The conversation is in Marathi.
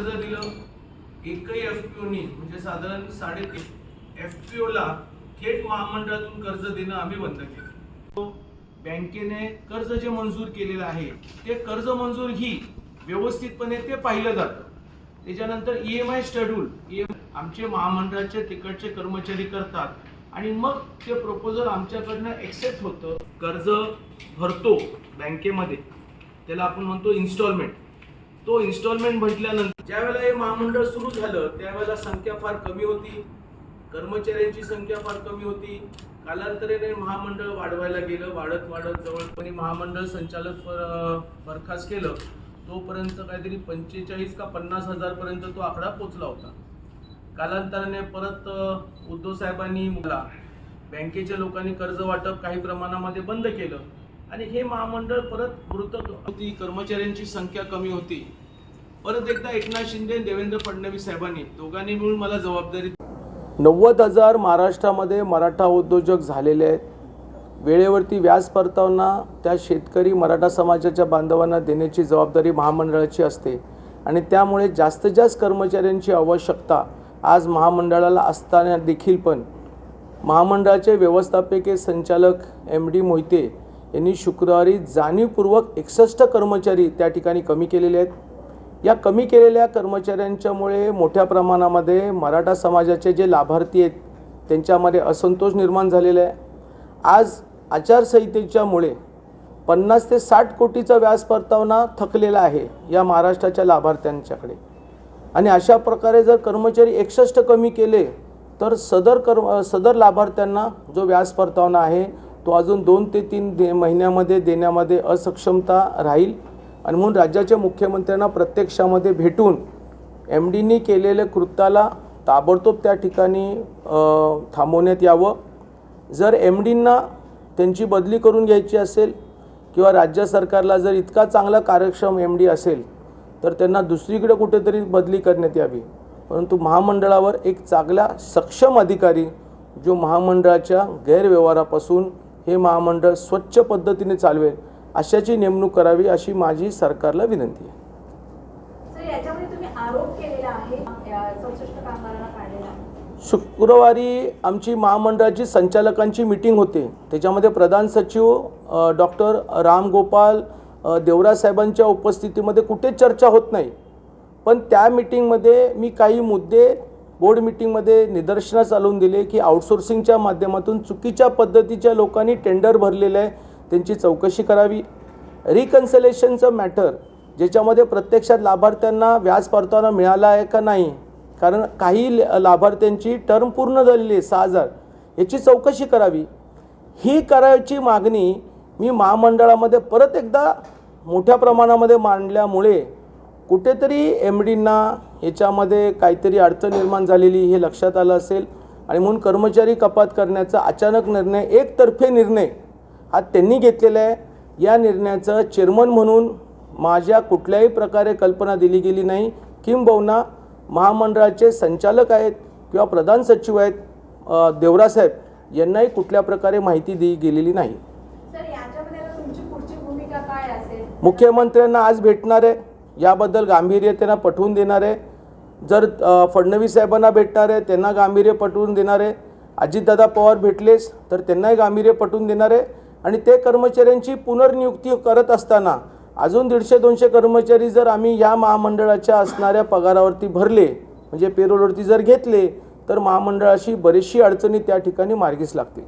कर्ज दिलं एकही एफ पी ओनी म्हणजे साधारण साडेतीन एफ पी ओला थेट महामंडळातून कर्ज देणं आम्ही बंद केलं. बँकेने कर्ज जे मंजूर केलेलं आहे ते कर्ज मंजूर ही व्यवस्थितपणे ते पाहिलं जातं. त्याच्यानंतर ई एम आय शेड्यूल आमचे महामंडळाचे तिकडचे कर्मचारी करतात आणि मग ते प्रपोजल आमच्याकडनं एक्सेप्ट होतं. कर्ज भरतो बँकेमध्ये. त्याला आपण म्हणतो इन्स्टॉलमेंट तो इन्स्टॉलमेंट म्हटल्यानंतर ज्यावेळेला हे महामंडळ सुरू झालं त्यावेळेला संख्या फार कमी होती. कर्मचाऱ्यांची संख्या फार कमी होती. कालांतराने महामंडळ वाढवायला गेलं वाढत वाढत जवळपणे महामंडळ संचालक बरखास्त केलं. तोपर्यंत काहीतरी पंचेचाळीस का पन्नास हजार पर्यंत तो आकडा पोचला होता. कालांतराने परत उद्धव साहेबांनी मला बँकेच्या लोकांनी कर्ज वाटप काही प्रमाणामध्ये बंद केलं. आणि हे महामंडळ परत मृत होती कर्मचाऱ्यांची संख्या कमी होती. परत एकदा एकनाथ शिंदे देवेंद्र फडणवीस साहेबांनी दोघांनी मिळून मला जबाबदारी नव्वद हजार महाराष्ट्रामध्ये मराठा उद्योजक झालेले आहेत. वेळेवरती व्याज परतावना त्या शेतकरी मराठा समाजाच्या बांधवांना देण्याची जबाबदारी महामंडळाची असते. आणि त्यामुळे जास्तीत जास्त कर्मचाऱ्यांची आवश्यकता आज महामंडळाला असताना देखील पण. महामंडळाचे व्यवस्थापकीय संचालक एम डी मोहिते यांनी शुक्रवारी जाणीवपूर्वक एकसष्ट कर्मचारी त्या ठिकाणी कमी केलेले आहेत. या कमी केलेल्या कर्मचाऱ्यांच्यामुळे मोठ्या प्रमाणामध्ये मराठा समाजाचे जे लाभार्थी आहेत त्यांच्यामध्ये असंतोष निर्माण झालेला आहे. आज आचारसंहितेच्यामुळे पन्नास ते साठ कोटीचा व्याज परतावना थकलेला आहे या महाराष्ट्राच्या लाभार्थ्यांच्याकडे. आणि अशा प्रकारे जर कर्मचारी एकसष्ट कमी केले तर सदर कर्म सदर लाभार्थ्यांना जो व्याज परतावना आहे तो अजून दोन ते तीन दे महिन्यामध्ये देण्यामध्ये असक्षमता राहील. आणि म्हणून राज्याच्या मुख्यमंत्र्यांना प्रत्यक्षामध्ये भेटून एम डीनी केलेल्या कृत्याला ताबडतोब त्या ठिकाणी थांबवण्यात यावं. जर एम डींना त्यांची बदली करून घ्यायची असेल किंवा राज्य सरकारला जर इतका चांगला कार्यक्षम एम डी असेल तर त्यांना दुसरीकडे कुठेतरी बदली करण्यात यावी. परंतु महामंडळावर एक चांगला सक्षम अधिकारी जो महामंडळाच्या गैरव्यवहारापासून हे महामंडळ स्वच्छ पद्धतीने चालवेल अशाची नेमणूक करावी अशी माझी सरकारला विनंती आहे. शुक्रवारी आमची महामंडळाची संचालकांची मीटिंग होते. त्याच्यामध्ये प्रधान सचिव डॉक्टर रामगोपाल अ, देवराज साहेबांच्या उपस्थितीमध्ये कुठेच चर्चा होत नाही. पण त्या मीटिंगमध्ये मी काही मुद्दे बोर्ड मीटिंगमध्ये निदर्शनास चालवून दिले की आउटसोर्सिंगच्या माध्यमातून चुकीच्या पद्धतीच्या लोकांनी टेंडर भरलेलं आहे. त्यांची चौकशी करावी. रिकन्सलेशनचं मॅटर ज्याच्यामध्ये प्रत्यक्षात लाभार्थ्यांना व्याज परतावा मिळाला आहे का नाही? कारण काही ल- लाभार्थ्यांची टर्म पूर्ण झालेली आहे सहा हजार. याची चौकशी करावी. ही करायची मागणी मी महामंडळामध्ये परत एकदा मोठ्या प्रमाणामध्ये मांडल्यामुळे कुठेतरी एम डींना याच्यामध्ये काहीतरी अडचण निर्माण झालेली हे लक्षात आलं असेल. आणि म्हणून कर्मचारी कपात करण्याचा अचानक निर्णय एकतर्फे निर्णय हा त्यांनी घेतलेला आहे. या निर्णयाचं चेअरमन म्हणून माझ्या कुठल्याही प्रकारे कल्पना दिली गेली नाही. किंबहुना महामंडळाचे संचालक आहेत किंवा प्रधान सचिव आहेत देवरासाहेब यांनाही कुठल्या प्रकारे माहिती दिली गेलेली नाही. मुख्यमंत्र्यांना आज भेटणार आहे. याबद्दल गांभीर्य त्यांना पटवून देणार आहे. जर फडणवीस साहेबांना भेटणार आहे त्यांना गांभीर्य पटवून देणार आहे. अजितदादा पवार भेटलेच तर त्यांनाही गांभीर्य पटवून देणार आहे. आणि ते कर्मचाऱ्यांची पुनर्नियुक्ती करत असताना अजून दीडशे दोनशे कर्मचारी जर आम्ही या महामंडळाच्या असणाऱ्या पगारावरती भरले म्हणजे पेरोलवरती जर घेतले तर महामंडळाशी बरीचशी अडचणी त्या ठिकाणी मार्गीस लागतील.